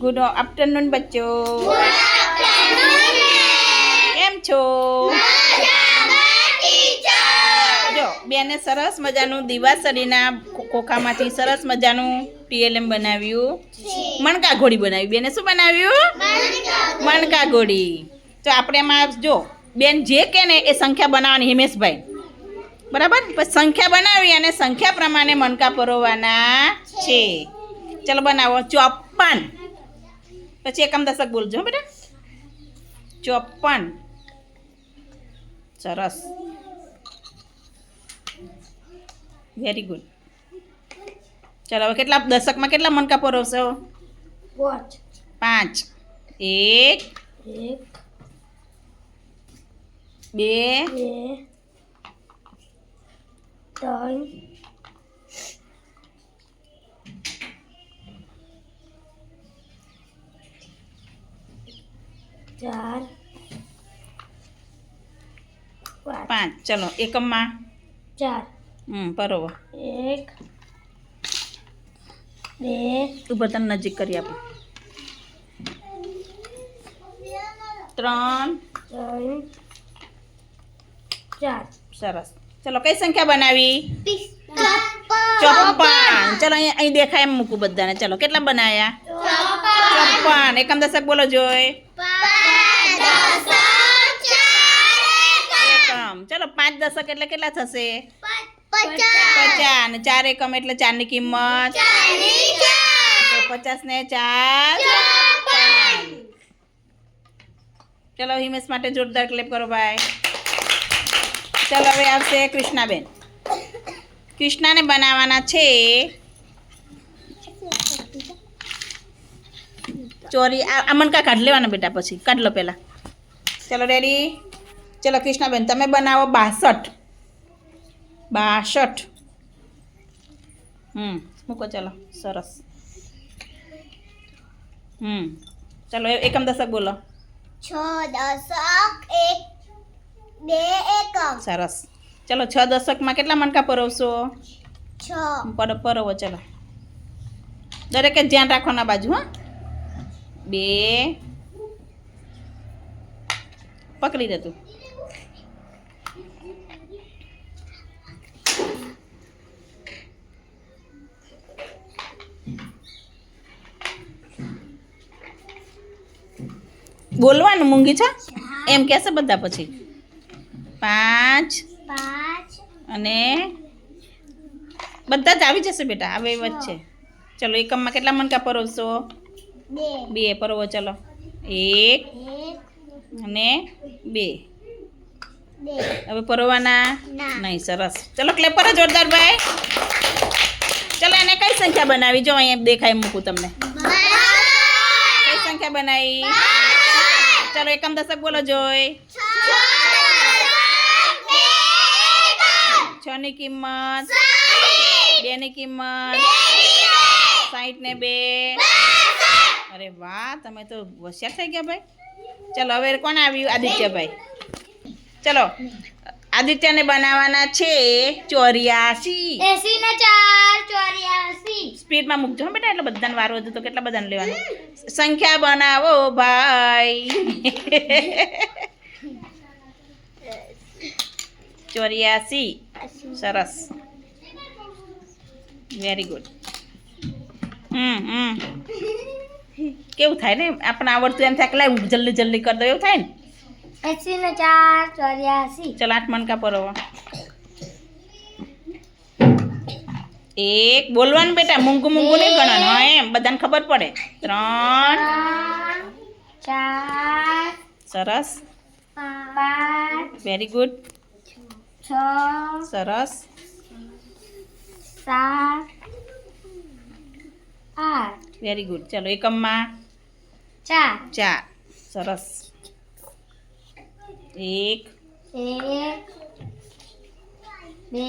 Good afternoon બચ્ચો. કેમ છો? જો બેને સરસ મજાનું દિવાસળીના ખોખામાંથી સરસ મજાનું પીએલએમ બનાવ્યું. મણકા ઘોડી બનાવી. બેને શું બનાવ્યું? મણકા ઘોડી. તો આપણે એમાં જો બેન જે કે ને એ સંખ્યા બનાવવાની હિમેશભાઈ. બરાબર? પછી સંખ્યા બનાવી અને સંખ્યા પ્રમાણે મણકા પરોવાના છે. ચલો બનાવો. ચોપન પછી એકમ દશક બોલજો હો બેટા ચોપન સરસ વેરી ગુડ ચાલો હવે કેટલા દશકમાં કેટલા મણકા પરોવશો વોચ પાંચ એક એક બે બે ત્રણ ચાર પાંચ. ચલો એકમમાં? ચાર. હમ બરોબર. એક બે ઉપર તને નજીક કરી આપો. ત્રણ. ત્રણ ચાર. સરસ. ચલો કઈ સંખ્યા બનાવી? ચોપન. ચલો અહીં અહીં દેખાય એમ મૂકું બધાને. ચલો કેટલા બનાવ્યા ચોપન. એકમ દશક બોલો જોઈ એકમ ચલો પાંચ દશક એટલે કેટલા થશે? પચાસ. અને ચાર એકમ એટલે ચારની કિંમત? પચાસ ને ચાર. ચલો હિમેશ માટે જોરદાર ક્લેપ કરો ભાઈ. ચલો હવે આવશે કૃષ્ણાબેન. કૃષ્ણાને બનાવવાના છે ચોરી. આ મણકા કાઢ લેવાના બેટા પછી. કાઢ લો પહેલાં. ચલો રેડી ચલો કૃષ્ણાબેન તમે બનાવો બાસઠ. બાસઠ. હમ મૂકો ચલો સરસ. હમ ચલો એકમ દશક બોલો. છ દશક એક બે એકમ. સરસ. ચલો છ દશકમાં કેટલા મણકા પરોવશો? છ. પર પરોવો ચલો. દરેકે ધ્યાન રાખવાના બાજુ હા. બે. પકડી દે તું. બોલવાનું મૂંગી છો? એમ કહેશે બધા પછી. પાંચ. પાંચ. અને બધા જ આવી જશે બેટા આવે વચ્ચે. ચલો એકમમાં કેટલા મણકા પરોવશો? બે. પરોવો ચલો. એક. અને બે. બે. હવે પરોવાના? નહીં સરસ. ચલો ક્લેપ કરો જોરદાર ભાઈ. ચલો એને કઈ સંખ્યા બનાવી? જો અહીંયા દેખાય મૂકું તમને. કઈ સંખ્યા બનાવી? ચલો એકમ દશક બોલો, જોઈ. છ ની કિંમત. બે ની કિંમત. સાઠ ને બે. અરે વાહ, તમે તો હોશિયાર થઈ ગયા ભાઈ. ચલો, હવે કોણ આવ્યું? આદિત્યભાઈ. ચલો. આદિત્યને બનાવવાના છે ચોર્યાસી એસી ને ચાર ચોર્યાસી સ્પીડમાં મૂકજો હો બેટા એટલે બધાને વારો હતો તો કેટલા બધાને લેવાનું? સંખ્યા બનાવો ભાઈ. ચોર્યાસી. સરસ. Very good hmm hmm. કેવું થાય ને? આપણે આવડતું એમ થાય કે લાય જલ્દી જલ્દી કરી દો એવું થાય ને? એસી ને ચાર ચોર્યાસી. ચલ આઠ મણકા પરોવો. એક બોલવાનું બેટા મૂંગું મૂંગું નહીં ગણવાનું. હા એમ બધાને ખબર પડે. ત્રણ ચાર સરસ. પાંચ વેરી ગુડ છ સરસ. સાત આઠ. વેરી ગુડ ચલો એકમમાં ચાર. ચાર. સરસ. એક એક બે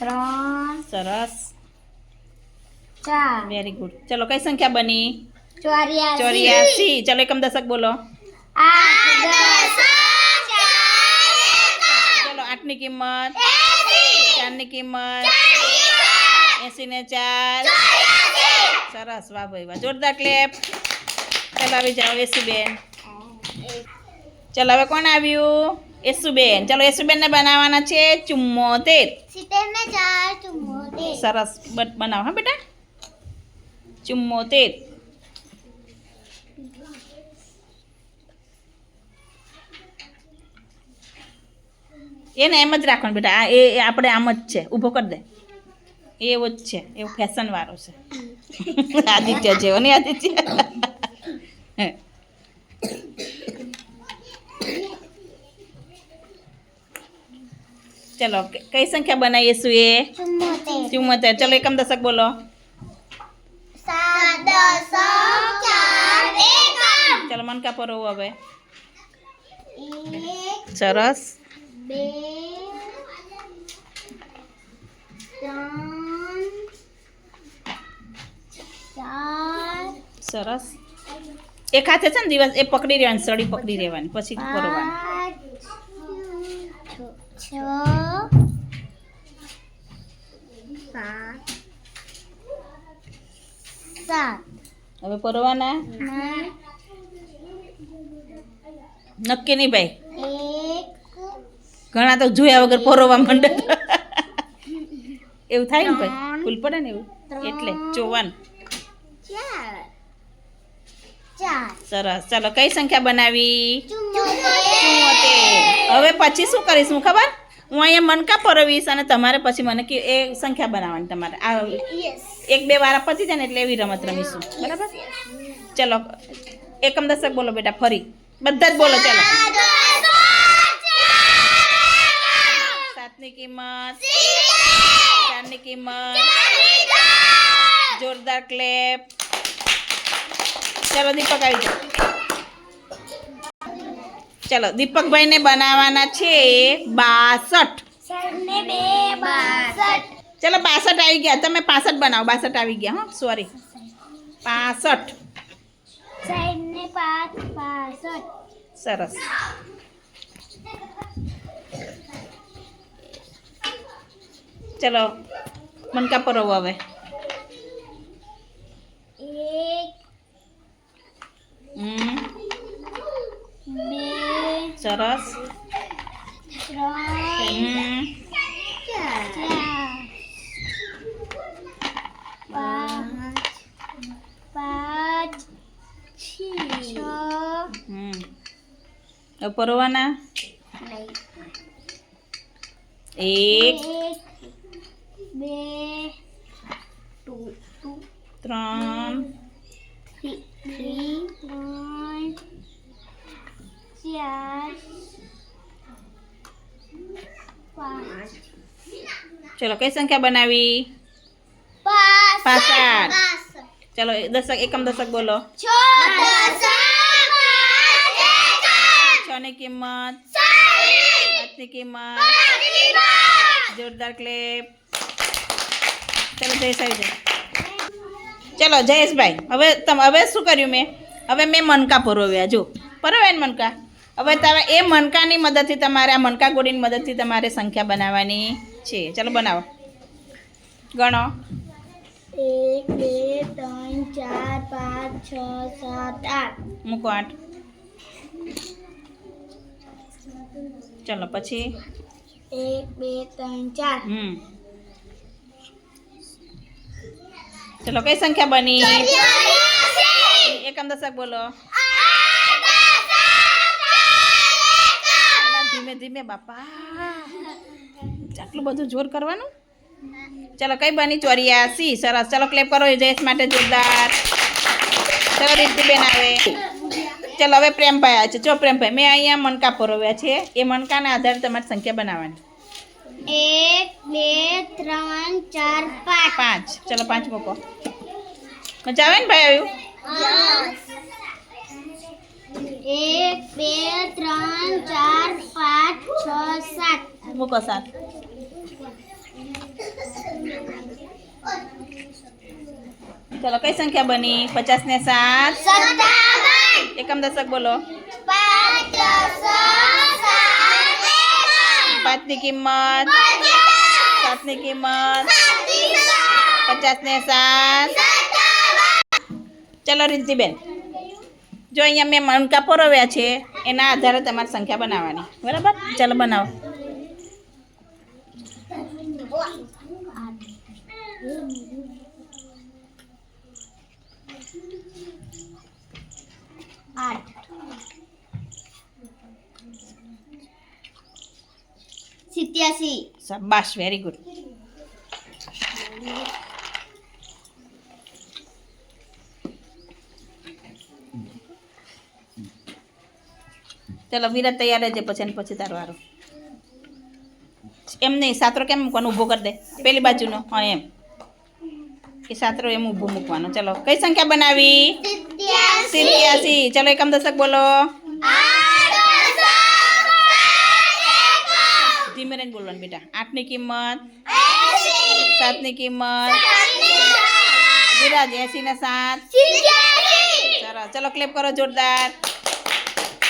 ત્રણ સરસ. ચાર. વેરી ગુડ ચલો કઈ સંખ્યા બની? ચોર્યાસી. ચલો એકમ દશક બોલો. ચલો આઠની કિંમત. ચારની કિંમત. એસી ને ચાર. સરસ. વાહ ભાઈ વાહ. જોરદાર ક્લેપ. ચલો આવી જાઓ યશુબેન ચાલો હવે કોણ આવ્યું? યશુબેન. ચાલો યશુબેનને બનાવવાના છે ચુમ્મોતેર. સરસ. બટ બનાવો હા બેટા? ચુમ્મોતેર. એને એમ જ રાખવાનું બેટા. આ એ આપણે આમ જ છે. ઊભો કરી દે. એવો જ છે. એવો ફેશનવાળો છે. આદિત્ય જેવો નહીં આદિત્ય? ચલો કઈ સંખ્યા બનાવીશું એ? ચુમ્મોતેર ચલો એકમ દશક બોલો. ચલો મન કાપો રહું હવે. સરસ. બે સરસ. એક હાથે છે ને દિવસ એ પકડી રહેવાની સળી પકડી રહેવાની પછી કરવાની પાંચ છ સાત સાત હવે પરવાના? નક્કી નહીં ભાઈ. ઘણા તો જોયા વગર પરોવા માંડે. એવું થાય ને ભાઈ. ભૂલ પડે ને એવું? એટલે. ચોવન સરસ. ચાલો કઈ સંખ્યા બનાવી? હવે પછી શું કરીશ ખબર? હું અહીંયા મનકા પરોવીશ અને તમારે પછી મને કે એ સંખ્યા બનાવવાની તમારે. આ એક બે વાર પતી જાય ને એટલે એવી રમત રમીશું. બરાબર? ચલો એકમ દશક બોલો બેટા ફરી. બધા જ બોલો ચલો. સાતની કિંમત. ચારની કિંમત. જોરદાર ક્લેપ ચલો દીપક આવી જાઓ. ચલો દીપકભાઈને બનાવવાના છે બાસઠ. ચલો બાસઠ આવી ગયા. તમે પાસઠ બનાવો. બાસઠ આવી ગયા હા સોરી પાસઠ. સરસ. ચલો મનકા પરવો હવે. એક બે સરસ. પરવાના? એક બે ત્રણ થ્રી થ્રી ત્રણ ચાર પાંચ ચલો કઈ સંખ્યા બનાવી પાસઠ. ચલો દશક એકમ દશક બોલો છ ની કિંમત સાતની કિંમત જોરદાર ક્લેપ ચલો જયેશ આવી જાય ચલો જયેશભાઈ હવે તમે હવે શું કર્યું મેં હવે મેં મનકા પરોવ્યા જો પરોવ્યા ને મનકા હવે તમે એ મનકાની મદદથી તમારે આ મનકા ગોળીની મદદથી તમારે સંખ્યા બનાવવાની છે. ચલો બનાવો. ગણો. એક બે ત્રણ ચાર પાંચ છ સાત આઠ. મૂકો આઠ. ચલો પછી? એક બે ત્રણ ચાર. હમ. ચલો કઈ સંખ્યા બની? એકમ દશક બોલો. ધીમે ધીમે બાપા. આટલું બધું જોર કરવાનું? ચલો કઈ બની ચોર્યાસી સરસ. ચલો ક્લેપ કરો જયેશ માટે જોરદાર. ચલો રીતિબેન આવે. ચલો હવે પ્રેમભાઈ આવે છે. જો પ્રેમભાઈ મેં અહીંયા મણકા પરોવ્યા છે. એ મણકાના આધારે તમારે સંખ્યા બનાવવાની. એક બે ત્રણ ચાર પાંચ. પાંચ. ચલો પાંચ મૂકો. મજા આવે ને ભાઈ આવ્યું? એક બે ત્રણ ચાર પાંચ છ સાત મૂકો સાત ચલો કઈ સંખ્યા બની પચાસ ને સાત સત્તાવન એકમ દશક બોલો પાંચ પાંચની કિંમત સાતની કિંમત પચાસ ને સાત ચલો રિદ્ધિબેન જો અહીંયા મેં મણકા પરોવ્યા છે એના આધારે તમારે સંખ્યા બનાવવાની. બરાબર? ચાલો બનાવો. સિત્યાસી. શાબાશ વેરી ગુડ ચલો વિરાટ તૈયાર રહેજે પછી ને પછી તારો વારો એમ નહીં સાતરો કેમ મૂકવાનો? ઊભો કરી દે. પેલી બાજુનો. હા એમ. એ સાતરો એમ ઊભો મૂકવાનો. ચલો કઈ સંખ્યા બનાવી? સિત્યાસી. ચલો એકમ દશક બોલો. ધીમે રહીને બોલવાનું બેટા. આઠની કિંમત. સાતની કિંમત. વિરાજ એસી ને સાત. સરસ ચલો ક્લેપ કરો જોરદાર.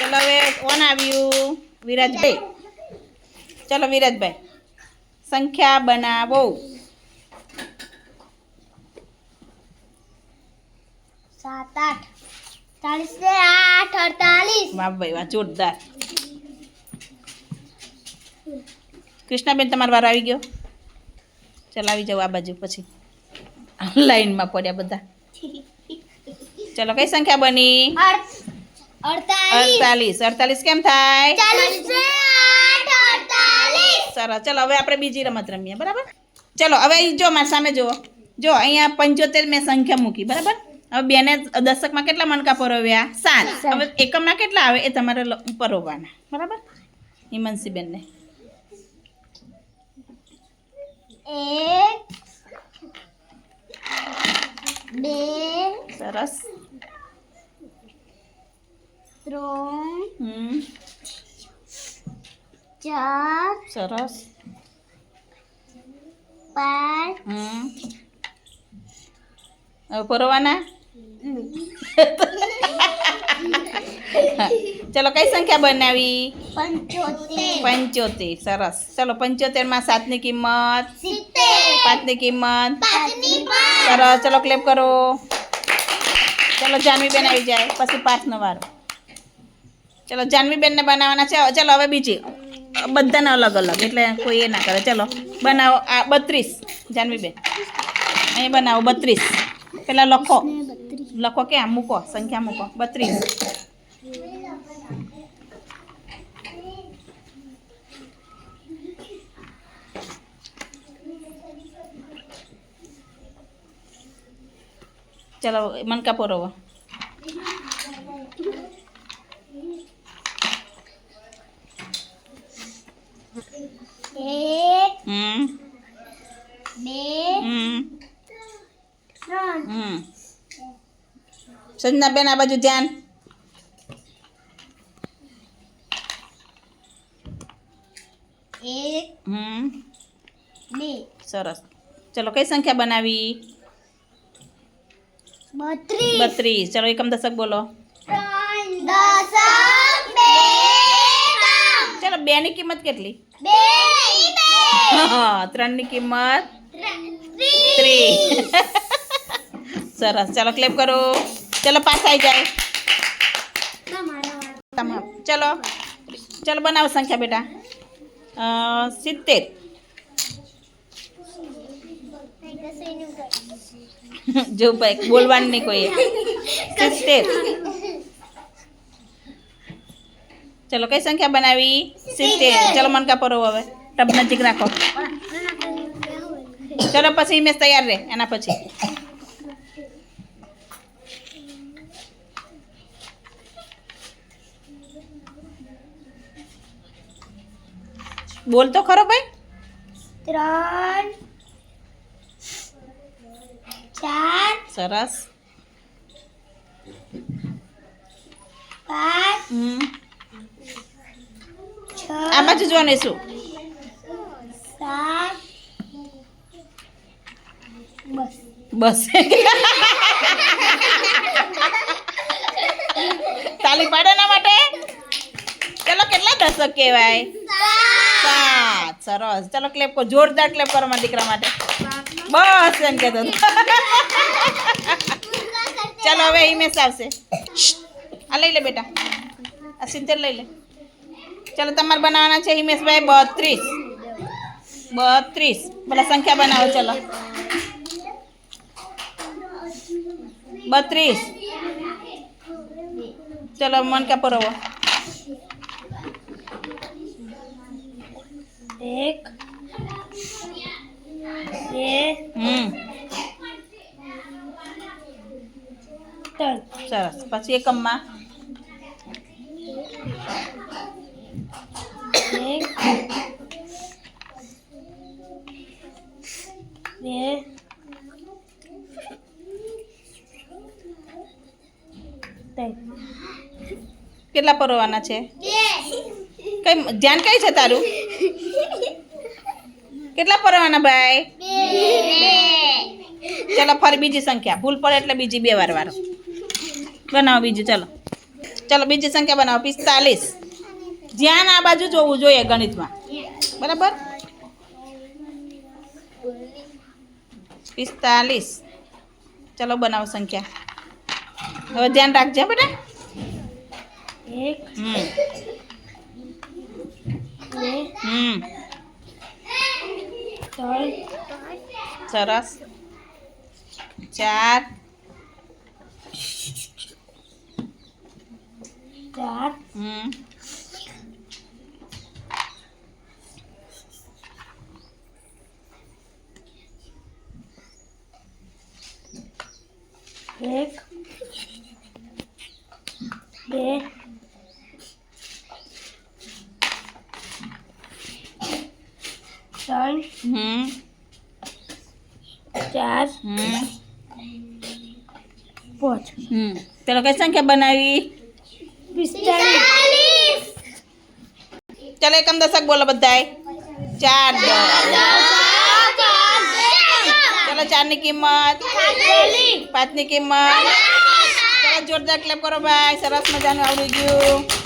ચલો હવે કોણ આવ્યું? વિરાજભાઈ. ચલો વિરાજભાઈ. સંખ્યા બનાવો. સાત આઠ. ચાલીસ ને આઠ અડતાલીસ. વાહ ભાઈ વાહ જોરદાર. કૃષ્ણાબેન તમારો વાર આવી ગયો? ચલો આવી જાઓ આ બાજુ પછી. લાઈનમાં પડ્યા બધા. ચલો કઈ સંખ્યા બની? અડતાલીસ. અડતાલીસ. કેમ થાય? સરસ. ચલો હવે આપણે બીજી રમત રમીએ બરાબર? ચલો હવે જો મારી સામે જુઓ. જો અહીંયા પંચોતેર મેં સંખ્યા મૂકી બરાબર? હવે બેને દશકમાં કેટલા મણકા પરોવ્યા? સાત. હવે એકમમાં કેટલા આવે? એ તમારે પરોવવાના બરાબર? હિમંશીબેનને એક બે સરસ ત્રણ હમ. ચાર સરસ. પાંચ હમ. પરોવાના ચલો કઈ સંખ્યા બનાવી? પંચોતેર. પંચોતેર. સરસ. ચલો પંચોતેરમાં સાતની કિંમત? પાંચ પાંચની કિંમત? સરસ. ચલો ક્લેપ કરો. ચલો જાનવી આવી જાય. પછી પાંચનો વારો. ચલો, જાનવીબેનને બનાવવાના છે. ચલો, હવે બીજી. બધાને અલગ અલગ, એટલે કોઈ એ ના કરે. ચલો, બનાવો. આ બત્રીસ, જાનવીબેન. અહીં બનાવો, બત્રીસ. પેલા લખો. લખો કે આમ મૂકો, સંખ્યા મૂકો. બત્રીસ. ચલો, મનકા પોરવો. એક હમ બે હમ ત્રણ હમ સંજનાબેન આ બાજુ ધ્યાન એક હમ બે સરસ ચલો કઈ સંખ્યા બનાવી બત્રીસ બત્રીસ ચલો એકમ દશક બોલો ત્રણ દશક બે કામ બે ની કિંમત કેટલી? હા ત્રણની કિંમત ત્રીસ સરસ. ચાલો ક્લેપ કરો. ચલો પાસ આવી જાય. તમામ ચલો. ચલો બનાવો સંખ્યા બેટા. સિત્તેર. જો ભાઈ બોલવાનું નહીં કોઈ. સિત્તેર. ચલો કઈ સંખ્યા બનાવી? સિત્તેર. ચલો મનકા પરો હવે. ટબ નજીક રાખો. ચલો પછી ઇમેજ તૈયાર રહે. એના પછી. બોલ તો ખરો ભાઈ. ત્રણ ચાર સરસ. પાંચ આ બાજુ જોને શું? બસ. તાલી પાડે ના માટે? ચલો, કેટલા દશક કહેવાય? સાત. સરસ. ચલો ક્લેપ કરો. જોરદાર ક્લેપ કરો મારા દીકરા માટે. બસ, એમ કહેતો ચાલો, હવે ઇમેસ આવશે. આ લઈ લે બેટા. આ સિત્તેર લઈ લે. ચાલો તમારે બનાવવાના છે હિમેશભાઈ બત્રીસ. બત્રીસ. પેલા સંખ્યા બનાવો ચલો. બત્રીસ. ચલો મનકા પરોવો. એક બે હમ. સરસ. પછી એકમમાં. એક, બે કેટલા પરવાના છે? કઈ ધ્યાન કઈ છે તારું? કેટલા પરવાના ભાઈ? ચલો ફરી બીજી સંખ્યા. ભૂલ પડે એટલે બીજી બે વાર વાર. બનાવો બીજું, ચલો. ચલો બીજી સંખ્યા બનાવો. પિસ્તાલીસ. ધ્યાન આ બાજુ જોવું જોઈએ ગણિતમાં. બરાબર? પિસ્તાલીસ. ચલો બનાવો સંખ્યા. હવે ધ્યાન રાખજે બેટા. હમ. હમ. સરસ. ચાર. ચાર હમ. એક બે ત્રણ હમ. ચાર હમ. પાંચ. હમ. ચલો કઈ સંખ્યા બનાવી? પિસ્તાલીસ. ચલો એકમ દશક બોલો બધાય. ચાર દસ. ચલો ચારની કિંમત. પાંચની કિંમત. ચલો જોરદાર ક્લેપ કરો ભાઈ. સરસ મજાનું આવડી ગયું.